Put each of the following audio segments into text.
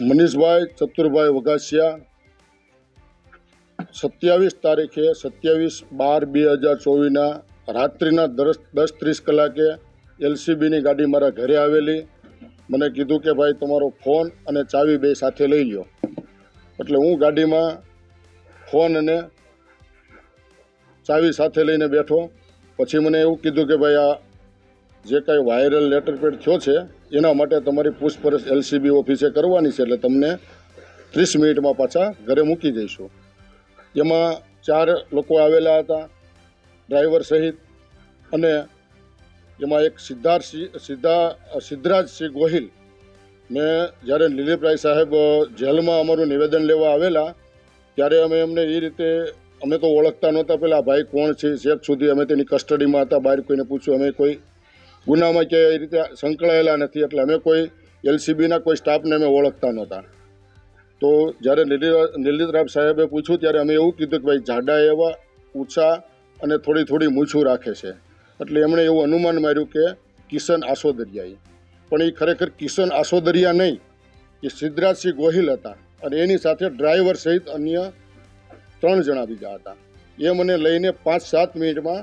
મનીષભાઈ ચતુરભાઈ વઘાસિયા, સત્યાવીસ તારીખે સત્યાવીસ બાર બે હજાર ચોવીસના રાત્રિના દસ દસ ત્રીસ કલાકે એલસીબીની ગાડી મારા ઘરે આવેલી. મને કીધું કે ભાઈ તમારો ફોન અને ચાવી બે સાથે લઈ લ્યો. એટલે હું ગાડીમાં ફોન અને ચાવી સાથે લઈને બેઠો. પછી મને એવું કીધું કે ભાઈ આ જે કાંઈ વાયરલ લેટર પેડ થયો છે એના માટે તમારી પૂછપરછ એલસીબી ઓફિસે કરવાની છે એટલે તમને ત્રીસ મિનિટમાં પાછા ઘરે મૂકી જઈશું. એમાં ચાર લોકો આવેલા હતા, ડ્રાઈવર સહિત અને એમાં એક સિદ્ધાર્થ સિદ્ધા, સિદ્ધરાજસિંહ ગોહિલ. મેં જ્યારે લીલીપરાય સાહેબ જેલમાં અમારું નિવેદન લેવા આવેલા, ત્યારે અમે એમને એ રીતે, અમે તો ઓળખતા નહોતા પહેલાં ભાઈ કોણ છે? શેખ સુધી અમે તેની કસ્ટડીમાં હતા, બહાર કોઈને પૂછ્યું, અમે કોઈ ગુનામાં કે એ રીતે સંકળાયેલા નથી એટલે અમે કોઈ એલસીબીના કોઈ સ્ટાફને અમે ઓળખતા નહોતા. તો જ્યારે નિલિતરામ સાહેબે પૂછ્યું ત્યારે અમે એવું કીધું કે ભાઈ જાડા એવા ઊંચા અને થોડી થોડી મૂછું રાખે છે. એટલે એમણે એવું અનુમાન માર્યું કે કિશન આસોદરિયાએ પણ એ ખરેખર કિશન આસોદરિયા નહીં, એ સિદ્ધરાજસિંહ ગોહિલ હતા અને એની સાથે ડ્રાઈવર સહિત અન્ય ત્રણ જણા બીજા હતા. એ મને લઈને પાંચ, સાત મિનિટમાં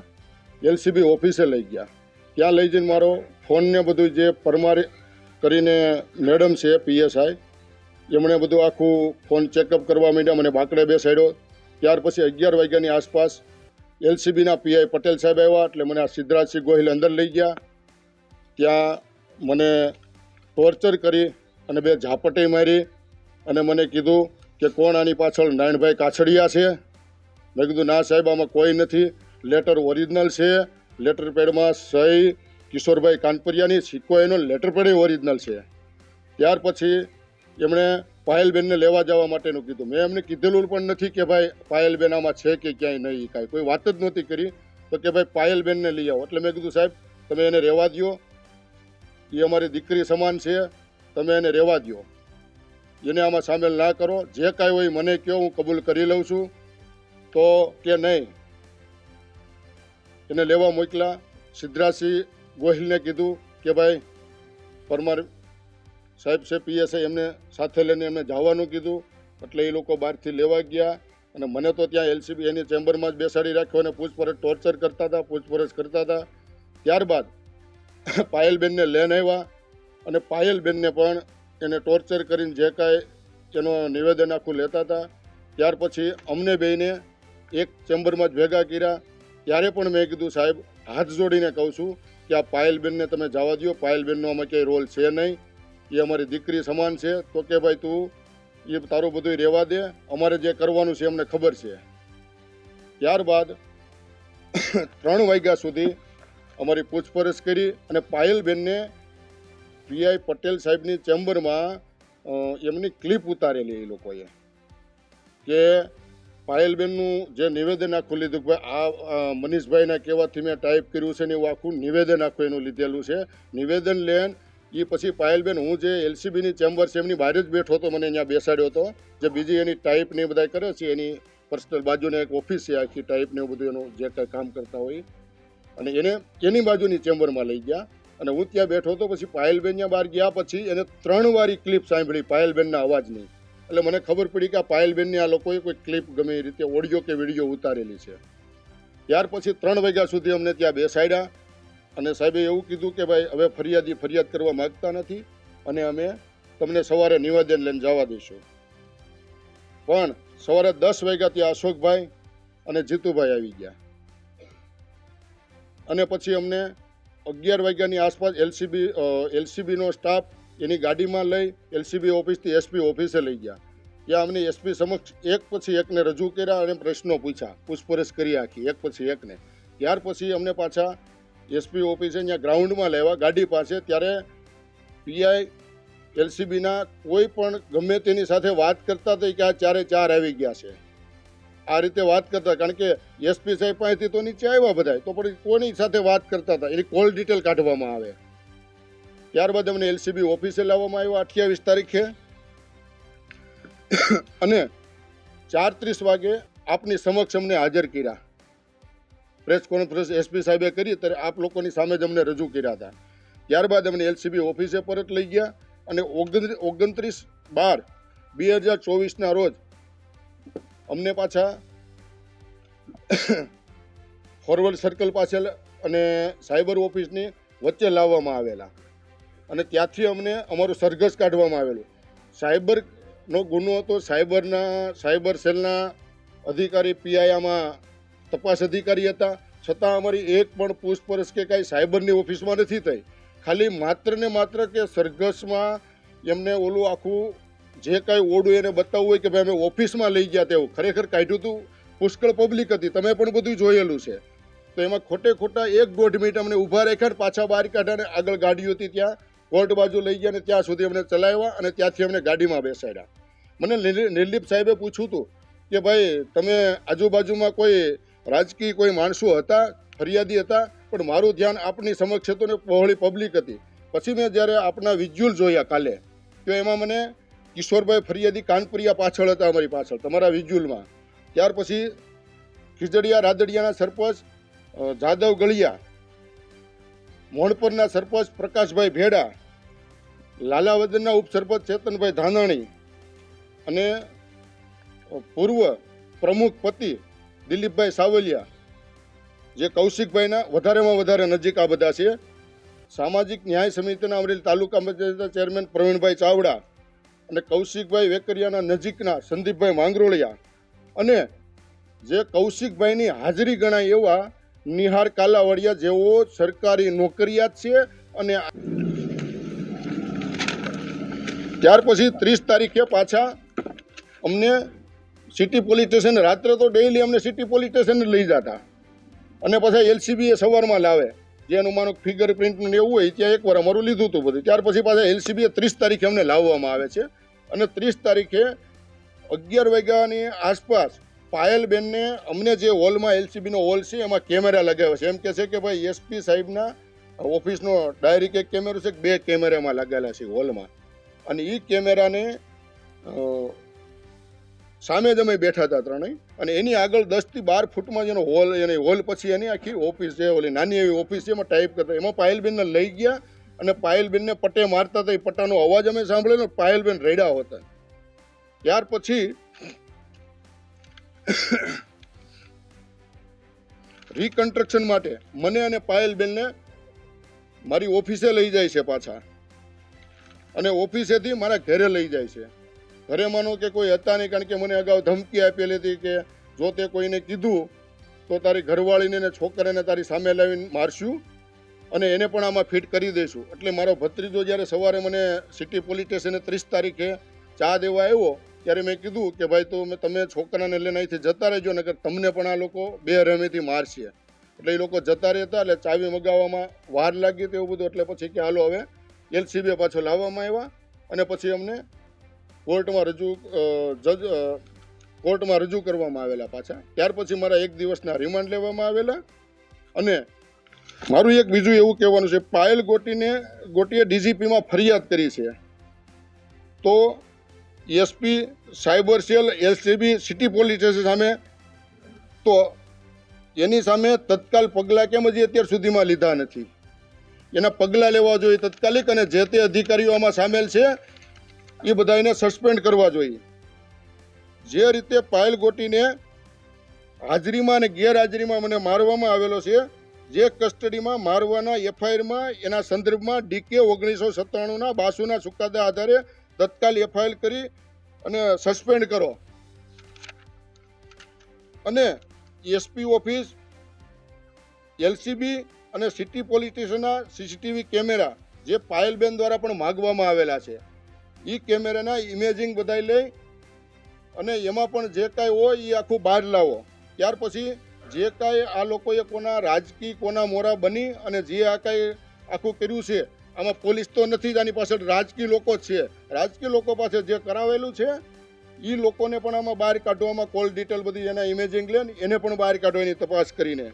એલસીબી ઓફિસે લઈ ગયા. ત્યાં લઈ જઈને મારો ફોનને બધું જે પરમારી કરીને મેડમ છે પીએસઆઈ એમણે બધું આખું ફોન ચેકઅપ કરવા માંડ્યા, મને બાકડે બેસાડ્યો. ત્યાર પછી અગિયાર વાગ્યાની આસપાસ એલસીબીના પીઆઈ પટેલ સાહેબ આવ્યા, એટલે મને આ સિદ્ધરાજસિંહ ગોહિલ અંદર લઈ ગયા. ત્યાં મને ટોર્ચર કરી અને બે ઝાપટી મારી અને મને કીધું કે કોણ આની પાછળ નારાયણભાઈ કાછડિયા છે? મેં કીધું, ના સાહેબ, આમાં કોઈ નથી. લેટર ઓરિજિનલ છે. લેટર પેડમાં સહી કિશોરભાઈ કાનપુરિયાની સિક્કો એનો લેટર પેડ ઓરિજિનલ છે. ત્યાર પછી એમણે પાયલબેનને લેવા જવા માટેનું કીધું. મેં એમને કીધેલું પણ નથી કે ભાઈ પાયલબેન આમાં છે કે ક્યાંય નહીં, કાંઈ કોઈ વાત જ નહોતી કરી. તો કે ભાઈ પાયલબેનને લઈ આવો. એટલે મેં કીધું, સાહેબ, તમે એને રહેવા દો એ અમારી દીકરી સમાન છે. તમે એને રહેવા દો એને આમાં સામેલ ના કરો. જે કાંઈ હોય મને કહો હું કબૂલ કરી લઉં છું. તો કે નહીં એને લેવા મોકલા સિદ્ધરાજસિંહ ગોહિલને કીધું કે ભાઈ, પરમાર સાહેબ છે પીએસઆઈ એમને સાથે લઈને એમને જવાનું કીધું. એટલે એ લોકો બહારથી લેવા ગયા અને મને તો ત્યાં એલસીબી એની ચેમ્બરમાં જ બેસાડી રાખ્યો અને પૂછપરછ ટોર્ચર કરતા હતા, પૂછપરછ કરતા હતા. ત્યારબાદ પાયલબેનને લેન આવ્યા અને પાયલબેનને પણ એને ટોર્ચર કરીને જે કાંઈ એનો નિવેદન આખું લેતા હતા. ત્યાર પછી અમને બેને એક ચેમ્બરમાં જ ભેગા કર્યા. ત્યારે પણ મેં કીધું, સાહેબ, હાથ જોડીને કહું છું કે આ પાયલબેનને તમે જવા દો પાયલબેનનો આમાં ક્યાંય રોલ છે નહીં. એ અમારી દીકરી સમાન છે. તો કે ભાઈ તું એ તારું બધું રહેવા દે. અમારે જે કરવાનું છે અમને ખબર છે. ત્યારબાદ ત્રણ વાગ્યા સુધી અમારી પૂછપરછ કરી અને પાયલબેનને પીઆઈ પટેલ સાહેબની ચેમ્બરમાં એમની ક્લિપ ઉતારેલી એ લોકોએ કે પાયલબેનનું જે નિવેદન આખું લીધું કે આ મનીષભાઈના કહેવાથી મેં ટાઈપ કર્યું છે ને એવું આખું નિવેદન આખું એનું લીધેલું છે. નિવેદન લેન એ પછી પાયલબેન, હું જે એલસીબીની ચેમ્બર છે એમની બહાર જ બેઠો હતો, મને અહીંયા બેસાડ્યો હતો. જે બીજી એની ટાઈપ ને એ બધા કરે છે, એની પર્સનલ બાજુને એક ઓફિસ છે આખી ટાઈપ ને એવું બધું એનું જે કાંઈ કામ કરતા હોય. અને એને, એની બાજુની ચેમ્બરમાં લઈ ગયા. અને હું ત્યાં બેઠો હતો, પછી પાયલબેન ત્યાં બહાર ગયા, પછી એને ત્રણ વાર ક્લિપ સાંભળી, પાયલબેનના અવાજની. એટલે મને ખબર પડી કે આ પાયલબેનની આ લોકોએ કોઈ ક્લિપ ગમે એ રીતે ઓડિયો કે વીડિયો ઉતારેલી છે. ત્યાર પછી ત્રણ વાગ્યા સુધી અમને ત્યાં બેસાડ્યા અને સાહેબે એવું કીધું કે ભાઈ, હવે ફરિયાદી ફરિયાદ કરવા માગતા નથી અને અમે તમને સવારે નિવેદન લઈને જવા દઈશું. પણ સવારે દસ વાગ્યા ત્યાં અશોકભાઈ અને જીતુભાઈ આવી ગયા. અને પછી અમને અગિયાર વાગ્યાની આસપાસ એલસીબી એલસીબીનો સ્ટાફ એની ગાડીમાં લઈ, એલસીબી ઓફિસથી એસપી ઓફિસે લઈ ગયા. ત્યાં અમને એસપી સમક્ષ એક પછી એકને રજૂ કર્યા અને પ્રશ્નો પૂછ્યા, પૂછપરછ કરી આખી, એક પછી એકને. ત્યાર પછી અમને પાછા એસપી ઓફિસે ત્યાં ગ્રાઉન્ડમાં લેવા, ગાડી પાસે, ત્યારે પીઆઈ એલસીબીના કોઈ પણ ગમે તેની સાથે વાત કરતા હતા કે આ ચારે ચાર આવી ગયા છે. આ રીતે વાત કરતા, કારણ કે એસપી સાહેબ પાસેથી તો નીચે આવ્યા બધા તો પણ કોની સાથે વાત કરતા હતા? એની કોલ ડિટેલ કાઢવામાં આવે. ત્યારબાદ અમને એલસીબી ઓફિસે લાવવામાં આવ્યો, અઠ્યાવીસ તારીખે. અને ચાર ત્રીસ વાગે આપની સમક્ષ અમને હાજર કર્યા. પ્રેસ કોન્ફરન્સ એસપી સાહેબે કરી, ત્યારે આપ લોકોની સામે જ અમને રજૂ કર્યા હતા. ત્યારબાદ અમને એલસીબી ઓફિસે પરત લઈ ગયા અને ઓગણ, ઓગણત્રીસ બાર બે હજાર ચોવીસના રોજ અમને પાછા ફોરવર્ડ સર્કલ પાછળ અને સાયબર ઓફિસની વચ્ચે લાવવામાં આવેલા. અને ત્યાંથી અમને અમારું સરઘસ કાઢવામાં આવેલું. સાયબરનો ગુનો હતો. સાયબરના, સાયબર સેલના અધિકારી પીઆઈઆમાં તપાસ અધિકારી હતા. છતાં અમારી એક પણ પૂછપરછ કે કાંઈ સાયબરની ઓફિસમાં નથી થઈ. ખાલી માત્ર ને માત્ર કે સરઘસમાં એમને ઓલું આખું જે કાંઈ ઓડું એને બતાવવું હોય કે ભાઈ અમે ઓફિસમાં લઈ ગયા તેવું. ખરેખર કાઢ્યું હતું પુષ્કળ પબ્લિક હતી. તમે પણ બધું જોયેલું છે. તો એમાં ખોટે ખોટા એક દોઢ મિનિટ અમને ઊભા રાખ્યા ને પાછા બહાર કાઢ્યા અને આગળ ગાડી હતી ત્યાં. કોર્ટ બાજુ લઈ ગયા અને ત્યાં સુધી અમને ચલાવ્યા અને ત્યાંથી અમને ગાડીમાં બેસાડ્યા. મને નિર્લી- સાહેબે પૂછ્યું હતું કે ભાઈ, તમે આજુબાજુમાં કોઈ રાજકીય કોઈ માણસો હતા, ફરિયાદી હતા? પણ મારું ધ્યાન આપની સમક્ષ હતું ને પહોળી પબ્લિક હતી. પછી મેં જ્યારે આપના વિઝ્યુઅલ જોયા કાલે, તો એમાં મને કિશોરભાઈ ફરિયાદી કાનપુરિયા પાછળ હતા અમારી પાછળ, તમારા વિઝ્યુઅલમાં ત્યાર પછી ખીજડીયા રાદડિયાના સરપંચ જાદવ ગળિયા, મોણપરના સરપંચ પ્રકાશભાઈ ભેડા, લાલાવદનના ઉપસરપંચ ચેતનભાઈ ધાનાણી અને પૂર્વ પ્રમુખ પતિ દિલીપભાઈ સાવલિયા, જે કૌશિકભાઈના વધારેમાં વધારે નજીક આ બધા છે. સામાજિક ન્યાય સમિતિના અમરેલી તાલુકા પંચાયતના ચેરમેન પ્રવીણભાઈ ચાવડા અને કૌશિકભાઈ વેકરિયાના નજીકના સંદીપભાઈ માંગરોળિયા અને જે કૌશિકભાઈની હાજરી ગણાય એવા નિહાર કાલાવડિયા જેઓ સરકારી નોકરિયાત છે અને ત્યાર પછી ત્રીસ તારીખે પાછા અમને સિટી પોલીસ સ્ટેશન રાત્રે તો ડેઈલી અમને સિટી પોલીસ સ્ટેશન લઈ જતા. અને પછી એલસીબી એ સવારમાં લાવે. જે એનું માનો ફિંગર પ્રિન્ટ ને એવું હોય ત્યાં એકવાર અમારું લીધું હતું બધું. ત્યાર પછી પાછા એલસીબી એ ત્રીસ તારીખે અમને લાવવામાં આવે છે. અને ત્રીસ તારીખે અગિયાર વાગ્યાની આસપાસ પાયલબેનને અમને જે હોલમાં એલસીબીનો હોલ છે, એમાં કેમેરા લગાવ્યા છે. એમ કે છે કે ભાઈ એસપી સાહેબના ઓફિસનો ડાયરેક્ટ એક કેમેરો છે, બે કેમેરામાં લગાવેલા છે હોલમાં. અને એ કેમેરાને સામે જ અમે બેઠા હતા ત્રણેય. અને એની આગળ દસથી બાર ફૂટમાં જેનો હોલ, એની હોલ પછી એની આખી ઓફિસ છે, ઓલી નાની એવી ઓફિસ છે, એમાં ટાઈપ કરતા એમાં પાયલબેનને લઈ ગયા અને પાયલબેનને પટ્ટે મારતા હતા. એ પટ્ટાનો અવાજ અમે સાંભળ્યો ને, પાયલબેન રેડા હતા. ત્યાર પછી રિકન્સ્ટ્રક્શન માટે મને અને પાયલબેનને મારી ઓફિસે લઈ જાય છે પાછા. અને ઓફિસેથી મારા ઘરે લઈ જાય છે. ઘરે માનો કે કોઈ હતા નહીં, કારણ કે મને અગાઉ ધમકી આપેલી હતી કે જો તે કોઈને કીધું, તો તારી ઘરવાળીને ને છોકરાને તારી સામે લાવીને મારશું અને એને પણ આમાં ફિટ કરી દઈશું. એટલે મારો ભત્રીજો જ્યારે સવારે મને સિટી પોલીસ સ્ટેશને ત્રીસ તારીખે ચા દેવા આવ્યો, ત્યારે મેં કીધું કે ભાઈ તો મેં, તમે છોકરાને લઈને અહીંથી જતા રહેજો નગર તમને પણ આ લોકો બે રમેથી મારશે. એટલે એ લોકો જતા રહેતા, એટલે ચાવી મગાવવામાં વાર લાગી હતી એવું બધું. એટલે પછી કે હાલો હવે એલસીબી પાછો લાવવામાં આવ્યા અને પછી અમને કોર્ટમાં રજૂ જજ કોર્ટમાં રજૂ કરવામાં આવેલા પાછા. ત્યાર પછી મારા એક દિવસના રિમાન્ડ લેવામાં આવેલા. અને મારું એક બીજું એવું કહેવાનું છે, પાયલ ગોટીને, ગોટીએ ડીજીપીમાં ફરિયાદ કરી છે. તો SP cyber cell, LCB, city police station સામે. તો એની સામે તત્કાલ પગલાં કેમ હજી અત્યાર સુધીમાં લીધા નથી? એના પગલાં લેવા જોઈએ તત્કાલિક અને જે તે અધિકારીઓ આમાં સામેલ છે એ બધાને સસ્પેન્ડ કરવા જોઈએ. જે રીતે પાયલ ગોટીને હાજરીમાં અને ગેરહાજરીમાં મને મારવામાં આવેલો છે, જે કસ્ટડીમાં મારવાના એફઆઈઆરમાં, એના સંદર્ભમાં ડીકે ઓગણીસો સત્તાણુંના બાસુના ચુકાદા આધારે તત્કાલ એફઆઈઆર કરી અને સસ્પેન્ડ કરો. અને એસપી ઓફિસ, એલસીબી અને સિટી પોલીસ સ્ટેશનના સીસીટીવી કેમેરા જે પાયલબેન દ્વારા પણ માગવામાં આવેલા છે. એ કેમેરાના ઇમેજિંગ બધાય લઈ અને એમાં પણ જે કાંઈ હોય એ આખું બહાર લાવો. ત્યાર પછી જે કાંઈ આ લોકોએ કોના રાજકીય, કોના મોરા બની અને જે આ કાંઈ આખું કર્યું છે, આમાં પોલીસ તો નથી જ આની પાછળ, રાજકીય લોકો છે. રાજકીય લોકો પાસે જે કરાવેલું છે એ લોકોને પણ આમાં બહાર કાઢવામાં કોલ ડિટેલ બધી એના ઇમેજિંગ લે એને પણ બહાર કાઢવાની તપાસ કરીને.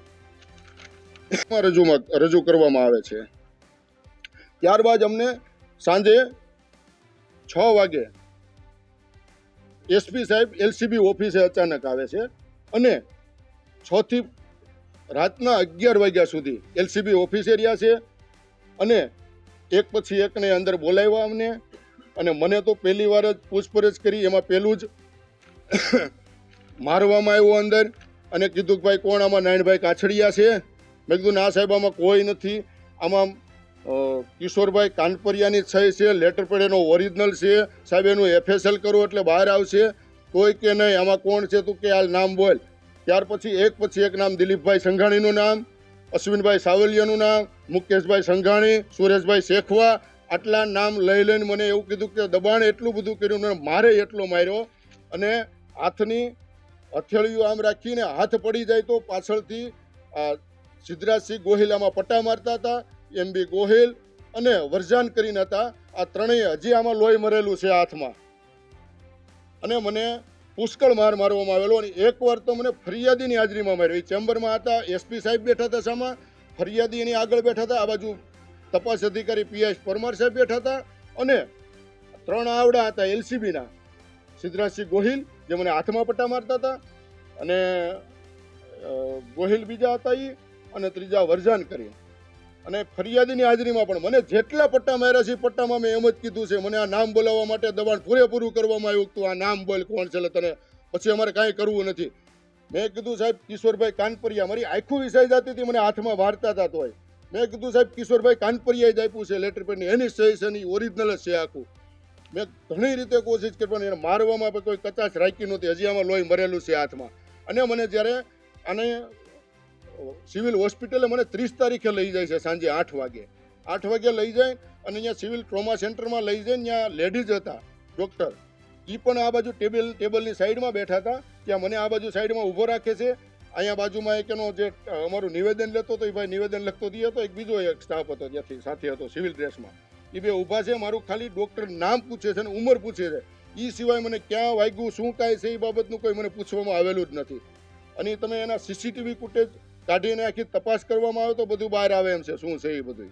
રજૂમાં, રજૂ કરવામાં આવે છે. ત્યારબાદ અમને સાંજે છ વાગે એસપી સાહેબ એલસીબી ઓફિસે અચાનક આવે છે અને છ થી રાતના અગિયાર વાગ્યા સુધી એલસીબી ઓફિસે રહ્યા છે અને એક પછી એકને અંદર બોલાવ્યા અમને અને મને તો પહેલી વાર જ પૂછપરછ કરી, એમાં પહેલું જ મારવામાં આવ્યો અંદર અને કીધું કે ભાઈ કોણ આમાં નારાયણભાઈ કાછડિયા છે? મેં કીધું, ના સાહેબ, આમાં કોઈ નથી. આમાં કિશોરભાઈ કાનપરિયાની સહી છે, લેટર પેડ એનો ઓરિજિનલ છે. સાહેબ, એનું એફએસએલ કરો એટલે બહાર આવશે. કોઈ કે નહીં, આમાં કોણ છે તું કે હાલ નામ બોલ. ત્યાર પછી, એક પછી એક નામ, દિલીપભાઈ સંઘાણીનું નામ, અશ્વિનભાઈ સાવલિયાનું નામ, મુકેશભાઈ સંઘાણી, સુરેશભાઈ શેખવા, આટલા નામ લઈ લઈને મને એવું કીધું કે દબાણ એટલું બધું કર્યું ને મારે એટલો માર્યો. અને હાથની હથેળીઓ આમ રાખીને હાથ પડી જાય તો પાછળથી સિદ્ધરાજસિંહ ગોહિલામાં પટ્ટા મારતા હતા. એમ બી ગોહિલ અને વરજાન કરીને હતા. આ ત્રણેય હજી આમાં લોહી મરેલું છે હાથમાં. અને મને પુષ્કળ માર મારવામાં આવેલો અને એકવાર તો મને ફરિયાદીની હાજરીમાં માર્યો. ચેમ્બરમાં હતા એસપી સાહેબ બેઠા હતા સામા. ફરિયાદી એની આગળ બેઠા હતા. આ બાજુ તપાસ અધિકારી પીએસ પરમાર સાહેબ બેઠા હતા. અને ત્રણ આવડા હતા એલસીબીના. સિદ્ધરાજસિંહ ગોહિલ, જે મને હાથમાં પટ્ટા મારતા હતા. અને ગોહિલ બીજા હતા એ અને ત્રીજા વરજાન કરી. અને ફરિયાદીની હાજરીમાં પણ મને જેટલા પટ્ટા માર્યા છે પટ્ટામાં મેં એમ જ કીધું છે, મને આ નામ બોલાવવા માટે દબાણ પૂરેપૂરું કરવામાં આવ્યું હતું. આ નામ બોલ કોણ છે તને? પછી અમારે કાંઈ કરવું નથી. મેં કીધું સાહેબ, કિશોરભાઈ કાનપરિયા, મારી આખું વિષય જતી હતી, મને હાથમાં વાર્તા હતા તોય મેં કીધું સાહેબ, કિશોરભાઈ કાનપરિયાએ જ આપ્યું છે લેટર પેડની એની સહી છે ને ઓરિજિનલ જ છે આખું. મેં ઘણી રીતે કોશિશ કરી, પણ એને મારવામાં કોઈ કચાશ રાખી નહોતી. હજી આમાં લોહી મરેલું છે હાથમાં. અને મને જ્યારે આને સિવિલ હોસ્પિટલે મને ત્રીસ તારીખે લઈ જાય છે, સાંજે આઠ વાગે. આઠ વાગે લઈ જાય અને અહીંયા સિવિલ ટ્રોમા સેન્ટરમાં લઈ જાય, ત્યાં લેડીઝ હતા, ડૉક્ટર. એ પણ આ બાજુ ટેબલ, ટેબલની સાઈડમાં બેઠા હતા, ત્યાં મને આ બાજુ સાઈડમાં ઊભો રાખે છે. અહીંયા બાજુમાં એક એનો જે અમારું નિવેદન લેતો હતો, એ ભાઈ નિવેદન લખતો દે હતો, એક બીજો એક સ્ટાફ હતો, ત્યાંથી સાથે હતો, સિવિલ ડ્રેસમાં. એ બે ઊભા છે, મારું ખાલી ડૉક્ટર નામ પૂછે છે અને ઉંમર પૂછે છે. એ સિવાય મને ક્યાં વાગ્યું, શું કાંઈ છે એ બાબતનું કોઈ મને પૂછવામાં આવેલું જ નથી. અને તમે એના સીસીટીવી ફૂટેજ કાઢીને આખી તપાસ કરવામાં આવે તો બધું બહાર આવે એમ છે, શું છે એ બધું